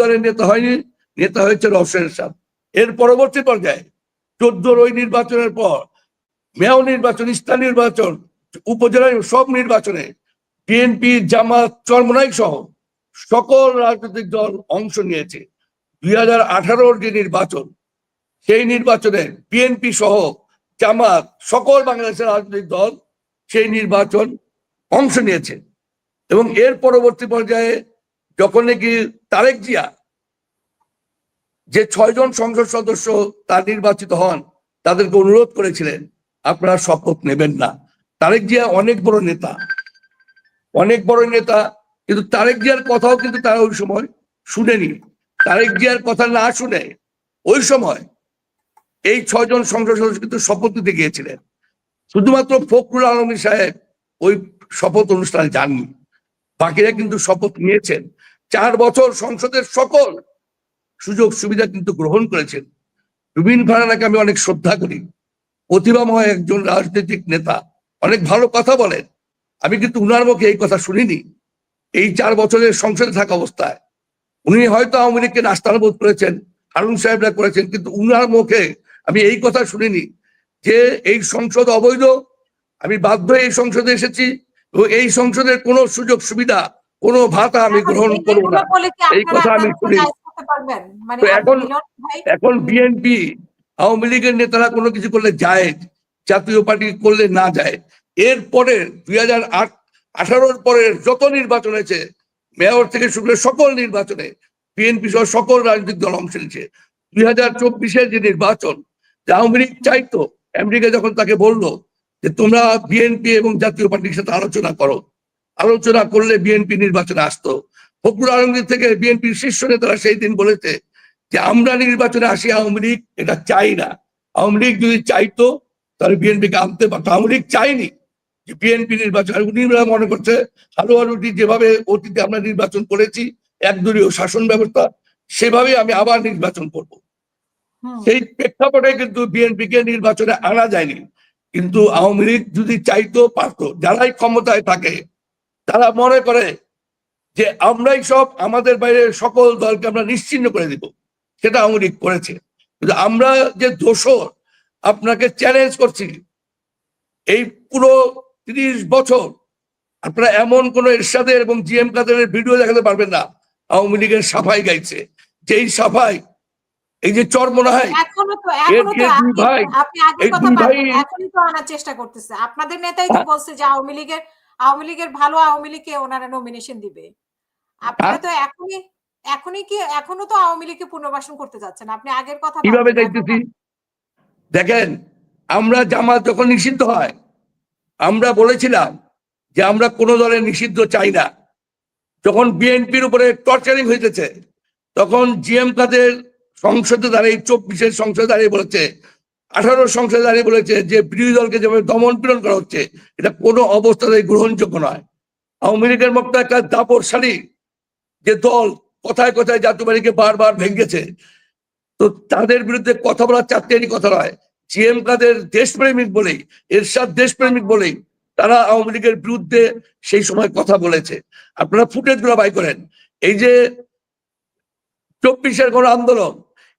দলের নেতা হয়নি, নেতা হয়েছে রওশন সাহ এর পরবর্তী পর্যায়ে চোদ্দোর ওই নির্বাচনের পর মেয়র নির্বাচন স্থানীয় নির্বাচন, উপজেলা সব নির্বাচনে বিএনপি জামাত, চরমনাই সহ সকল রাজনৈতিক দল অংশ নিয়েছে। দুই হাজার আঠারোর যে নির্বাচন, সেই নির্বাচনে বিএনপি সহ জামাত, সকল বাংলাদেশের রাজনৈতিক দল সেই নির্বাচন অংশ নিয়েছে। এবং এর পরবর্তী পর্যায়ে যখন নাকি তারেক জিয়া যে ছয়জন সংসদ সদস্য তার নির্বাচিত হন, তাদেরকে অনুরোধ করেছিলেন, আপনারা শপথ নেবেন না। তারেক জিয়া অনেক বড় নেতা, অনেক বড় নেতা, কিন্তু তারেক জিয়ার কথাও কিন্তু তারা ওই সময় শুনেনি। তারেক জিয়ার কথা না শুনে ওই সময় এই ছয়জন সংসদ সদস্য কিন্তু শপথ নিতে গিয়েছিলেন। শুধুমাত্র ফখরুল আলমী সাহেব ওই শপথ অনুষ্ঠানে যাননি, বাকিরা কিন্তু শপথ নিয়েছেন। চার বছর সংসদের সকল সুযোগ সুবিধা কিন্তু গ্রহণ করেছেন। রুবিন ফারানাকে আমি অনেক শ্রদ্ধা করি। প্রতিভাময় একজন রাজনৈতিক নেতা। অনেক ভালো কথা বলেন। আমি কিন্তু উনার মুখে এই কথা শুনিনি। এই চার বছরের সংসদে থাকা অবস্থায়। উনি হয়তো আওয়ামী লীগকে নাস্তানুবোধ করেছেন, হারুন সাহেবরা করেছেন, কিন্তু উনার মুখে আমি এই কথা শুনিনি যে এই সংসদ অবৈধ। আমি বাধ্য এই সংসদে এসেছি এবং এই সংসদের কোনো সুযোগ সুবিধা কোনো ভাতা আমি গ্রহণ করব না। এই কথা আমি শুনি মানে এখন এখন বিএনপি আওয়ামী লীগের নেতারা কোনো কিছু করলে যায় জাতীয় পার্টি করলে না যায়। এরপরে দুই হাজার আট আঠারোর পরের যত নির্বাচন হয়েছে মেয়র থেকে শুরু করে সকল নির্বাচনে বিএনপি সহ সকল রাজনৈতিক দল অংশ নিয়েছে। দুই হাজার চব্বিশের যে নির্বাচন আওয়ামী লীগ চাইতো আমেরিকা যখন তাকে বলল যে তোমরা বিএনপি এবং জাতীয় পার্টির সাথে আলোচনা করো আলোচনা করলে বিএনপি নির্বাচনে আসতো। ফখরুল আলমগীর থেকে বিএনপির শীর্ষ নেতারা সেই দিন বলেছে যে আমরা নির্বাচনে আসি আওয়ামী লীগ এটা চাই না। আওয়ামী লীগ যদি চাইতো তাহলে বিএনপিকে আনতে পারতো। আওয়ামী লীগ চাইনি যে বিএনপি নির্বাচন। উনি মনে করছে হালুয়া রুটি যেভাবে অতীতে আমরা নির্বাচন করেছি একদলীয় শাসন ব্যবস্থা সেভাবে আমি আবার নির্বাচন করব। সেই প্রেক্ষাপটে কিন্তু বিএনপিকে নির্বাচনে আনা যায়নি। কিন্তু আওয়ামী লীগ যদি চাইতো পারতো। যারাই ক্ষমতায় থাকে তারা মনে করে যে আমরাই সব আমাদের বাইরে সকল দলকে আমরা নিশ্চিন্ন করে দিব। সেটা আওয়ামী লীগ করেছে। কিন্তু আমরা যে দোষর আপনাকে চ্যালেঞ্জ করছি এই পুরো তিরিশ বছর আপনারা এমন কোন এরশাদের এবং জিএম কাদের ভিডিও দেখাতে পারবেন না। আওয়ামী লীগের সাফাই গাইছে। যেই সাফাই এই যে ভাই, এই দুই ভাই এখনই আনার চেষ্টা করতেছে। আপনাদের নেতাই তো হ্যাঁ। বলছে যে আওয়ামী লীগের আওয়ামী লীগের ভালো আওয়ামী লীগকে ওনারা নমিনেশন দিবে। আপনারা হ্যাঁ। তো এখনই এখনই কি এখনও তো আওয়ামী লীগকে পুনর্বাসন করতে যাচ্ছেন। আপনি আগের কথা কীভাবে দেখতেছি দেখেন আমরা জামাত যখন নিষিদ্ধ হয় আমরা বলেছিলাম যে আমরা কোন দলের নিষিদ্ধ চাই না। যখন বিএনপির উপরে টর্চারিং হয়েছে তখন জিএম কাদের সংসদে দাঁড়িয়ে চব্বিশের সংসদে দাঁড়িয়ে বলেছে আঠারো সংসদে দাঁড়িয়ে বলেছে যে বিরোধী দলকে যেভাবে দমন পীড়ন করা হচ্ছে, এটা কোনো অবস্থাতেই গ্রহণযোগ্য নয়। আওয়ামী লীগের মতো একটা দাপরশালী যে দল কথায় কথায় জাতীয়বাড়িকে বারবার ভেঙেছে, তো তাদের বিরুদ্ধে কথা বলার চারটেরই কথা নয়। জিএম কাদের দেশপ্রেমিক বলেই, এরশাদ দেশপ্রেমিক বলেই তারা আওয়ামী লীগের বিরুদ্ধে সেই সময় কথা বলেছে। আপনারা ফুটেজগুলো বাই করেন। এই যে চব্বিশের গণ আন্দোলন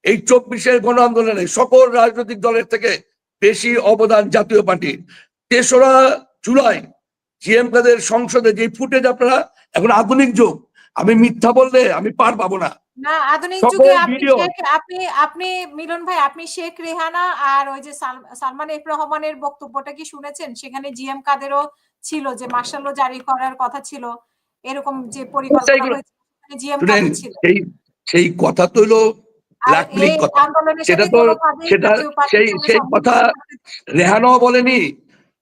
এই চব্বিশের গণ আন্দোলনে সকল রাজনৈতিক দলের থেকে বেশি অবদান জাতীয় পার্টির। তেসরা জুলাই জিএম কাদের সংসদে যে ফুটেজ আপনারা এখন আধুনিক যুগ। আমি মিথ্যা বললে আমি পার পাবো না। না আধুনিক যুগে আপনি আপনি মিলন ভাই আপনি শেখ রেহানা আর ওই যে সালমান এফ রহমানের বক্তব্যটা কি শুনেছেন? সেখানে জিএম কাদেরও ছিল যে মার্শাল জারি করার কথা ছিল। এরকম যে পরিকল্পনা জিএম কাদের ছিল। সেই সেই কথা তো হলো আর কথা। সেটা তো- সেটা সেই সেই কথা রেহানাও বলেনি।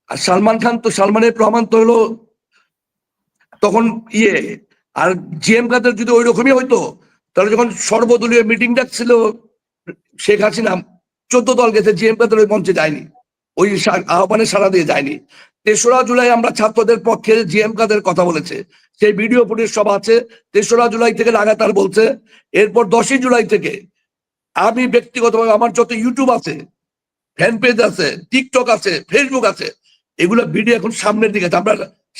আর সালমান খান তো সালমানের প্রমাণ তো হলো তখন ইয়ে। আর জিএম কাদের যদি ওই রকমই হইতো তাহলে যখন সর্বদলীয় মিটিং ডাকছিল শেখ হাসিনা চোদ্দ দল গেছে জিএম কাদের ওই মঞ্চে যায়নি। ওই আহ্বানে সারা দিয়ে যায়নি। তেসরা জুলাই আমরা ছাত্রদের পক্ষে জিএম কাদের কথা বলেছে। সেই ভিডিও ফুটেজ সব আছে। তেসরা জুলাই থেকে লাগাতার বলছে। এরপর দশই জুলাই থেকে আমি ব্যক্তিগতভাবে আমার যত ইউটিউব আছে ফ্যান পেজ আছে টিকটক আছে ফেসবুক আছে এগুলো ভিডিও এখন সামনের দিকে। আমরা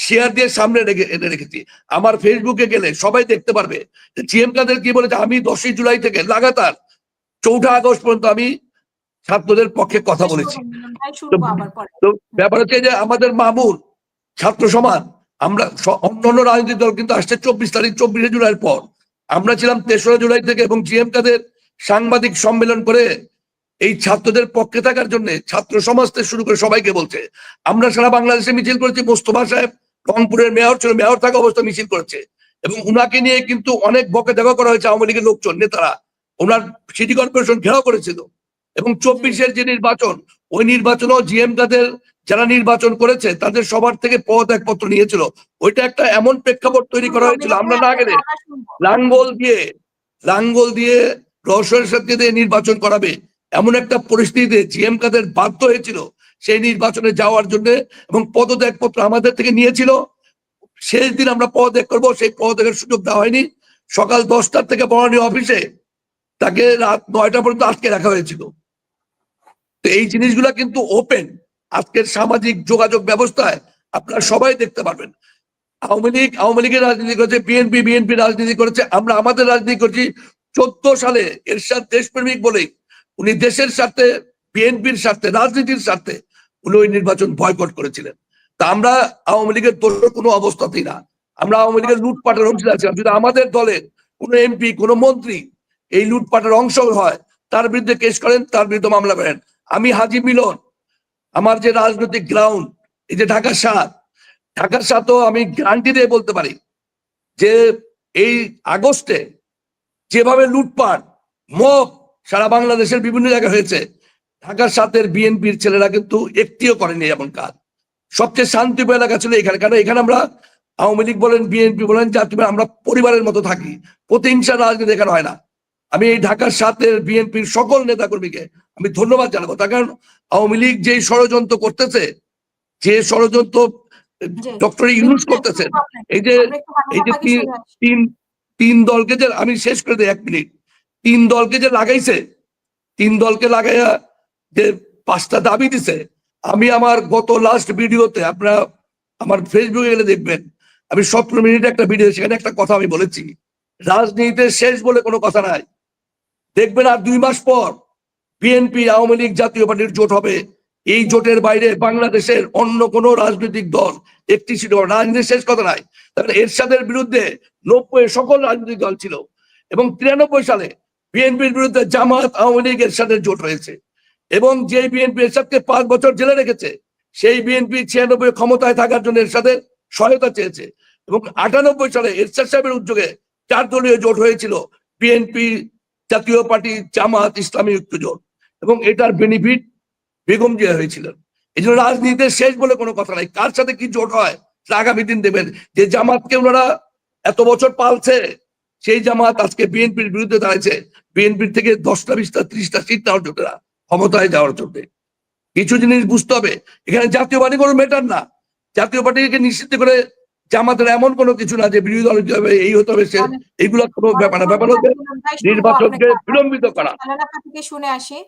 শেয়ার দিয়ে সামনে রেখে এনে রেখেছি। আমার ফেসবুকে গেলে সবাই দেখতে পারবে জিএম কাদের কি বলেছে আমি দশই জুলাই থেকে লাগাতার চৌঠা আগস্ট পর্যন্ত আমি ছাত্রদের পক্ষে কথা বলেছি। তো ব্যাপার হচ্ছে যে আমাদের মামুন ছাত্র সমান আমরা অন্যান্য রাজনৈতিক দল কিন্তু আসছে চব্বিশ তারিখ চব্বিশে জুলাইয়ের পর। আমরা ছিলাম তেসরা জুলাই থেকে এবং জিএম কাদের সাংবাদিক সম্মেলন করে এই ছাত্রদের পক্ষে থাকার জন্য ছাত্র সমাজ থেকে শুরু করে সবাইকে বলছে আমরা সারা বাংলাদেশে মিছিল করেছি। মোস্তফা সাহেব রংপুরের মেয়র ছিল মেয়র থাকা অবস্থা মিছিল করেছে এবং উনাকে নিয়ে কিন্তু অনেক বকে দেখা করা হয়েছে আওয়ামী লীগের লোকজন নেতারা। ওনার সিটি কর্পোরেশন ঘেরাও করেছিল এবং চব্বিশের যে নির্বাচন ওই নির্বাচনও জিএম কাদের যারা নির্বাচন করেছে তাদের সবার থেকে পদ একপত্র নিয়েছিল। ওইটা একটা এমন প্রেক্ষাপট তৈরি করা হয়েছিল আমরা না গেলে লাঙ্গল দিয়ে লাঙ্গল দিয়ে সাথে দিয়ে নির্বাচন করাবে, এমন একটা পরিস্থিতিতে জিএম কাদের বাধ্য হয়েছিল সেই নির্বাচনে যাওয়ার জন্য এবং পদত্যাগপত্র আমাদের থেকে নিয়েছিল। শেষ দিন আমরা পদত্যাগ করব, সেই পদত্যাগের সুযোগ দেওয়া হয়নি। সকাল দশটার থেকে বরণী অফিসে তাকে রাত নয়টা পর্যন্ত আজকে রাখা হয়েছিল। তো এই জিনিসগুলা কিন্তু ওপেন আজকের সামাজিক যোগাযোগ ব্যবস্থায় আপনারা সবাই দেখতে পারবেন। আওয়ামী লীগ, আওয়ামী লীগের রাজনীতি করেছে বিএনপি বিএনপি রাজনীতি করেছে, আমরা আমাদের রাজনীতি করছি চোদ্দ সালে এরশাদ দেশপ্রেমিক বলে উনি দেশের স্বার্থে, বিএনপির স্বার্থে, রাজনীতির স্বার্থে উনি ওই নির্বাচন বয়কট করেছিলেন। তা আমরা আওয়ামী লীগের দোষ কোনো অবস্থাতেই না। আমরা আওয়ামী লীগের লুটপাটের অংশীদার ছিলাম যদি আমাদের দলের কোনো এমপি, কোনো মন্ত্রী এই লুটপাটের অংশ হয়, তার বিরুদ্ধে কেস করেন, তার বিরুদ্ধে মামলা করেন। আমি হাজি মিলন, আমার যে রাজনৈতিক গ্রাউন্ড এই যে ঢাকা সাত ঢাকার সাথেও আমি গ্যারান্টি দিয়ে বলতে পারি যে এই আগস্টে যেভাবে লুটপাট মব সারা বাংলাদেশের বিভিন্ন জায়গায় হয়েছে ঢাকার সাথের বিএনপির ছেলেরা কিন্তু একটিও করেনি এমন কাজ। সবচেয়ে শান্তিপ্রিয় এলাকা ছিল এখানে। কারণ এখানে আমরা আওয়ামী লীগ বলেন বিএনপি বলেন জাতীয় আমরা পরিবারের মতো থাকি। প্রতিহিংসার রাজনীতি এখানে হয় না। আমি এই ঢাকার সাথের বিএনপির সকল নেতাকর্মীকে আমি ধন্যবাদ জানাব। তার কারণ আওয়ামী লীগ যেই ষড়যন্ত্র করতেছে যে ষড়যন্ত্র ডক্টর ইউনুস করতেছেন এই যে এই যে তিন-। তিন দলকে যে, আমি শেষ করে দিই এক মিনিট। তিন দলকে যে লাগাইছে, তিন দলকে লাগাইয়া যে পাঁচটা দাবি দিছে, আমি আমার গত লাস্ট ভিডিওতে আপনারা আমার ফেসবুকে গেলে দেখবেন, আমি সতেরো মিনিটে একটা ভিডিও সেখানে একটা কথা আমি বলেছি। রাজনীতিতে শেষ বলে কোনো কথা নাই। দেখবেন আর দুই মাস পর বিএনপি আওয়ামী লীগ জাতীয় পার্টির জোট হবে। এই জোটের বাইরে বাংলাদেশের অন্য কোনো রাজনৈতিক দল একটি ছিল রাজনীতি শেষ কথা নাই। তাহলে এরশাদের বিরুদ্ধে নব্বই সকল রাজনৈতিক দল ছিল। এবং তিরানব্বই সালে বিএনপির বিরুদ্ধে জামাত আওয়ামী লীগ এরশাদের জোট হয়েছে। এবং যে বিএনপি এরশাদকে পাঁচ বছর জেলে রেখেছে, সেই বিএনপি ছিয়ানব্বই ক্ষমতায় থাকার জন্য এরশাদের সহায়তা চেয়েছে। এবং আটানব্বই সালে এরশাদ সাহেবের উদ্যোগে চার দলীয় জোট হয়েছিল, বিএনপি জাতীয় পার্টি জামাত ইসলামী ঐক্য জোট। এবং এটার বেনিফিট বেগম জিয়া হয়েছিলেন এই জন্য রাজনীতিতে শেষ বলে কোনো কথা নাই কার সাথে কি জোট হয় আগামী দিন দেবেন যে জামাতকে ওনারা এত বছর পালছে সেই জামাত আজকে বিএনপির বিরুদ্ধে দাঁড়াইছে বিএনপির থেকে দশটা বিশটা ত্রিশটা সিট নেওয়ার জন্য ক্ষমতায় যাওয়ার জন্য কিছু জিনিস বুঝতে হবে এখানে জাতীয় পার্টি কোনো মেটার না জাতীয় পার্টিকে নিশ্চিত করে জামাতের এমন কোনো কিছু না যে বিরোধী দল হবে এই হতে হবে সে এইগুলা কোনো ব্যাপার না ব্যাপার হচ্ছে নির্বাচনকে বিলম্বিত করা শুনে আসি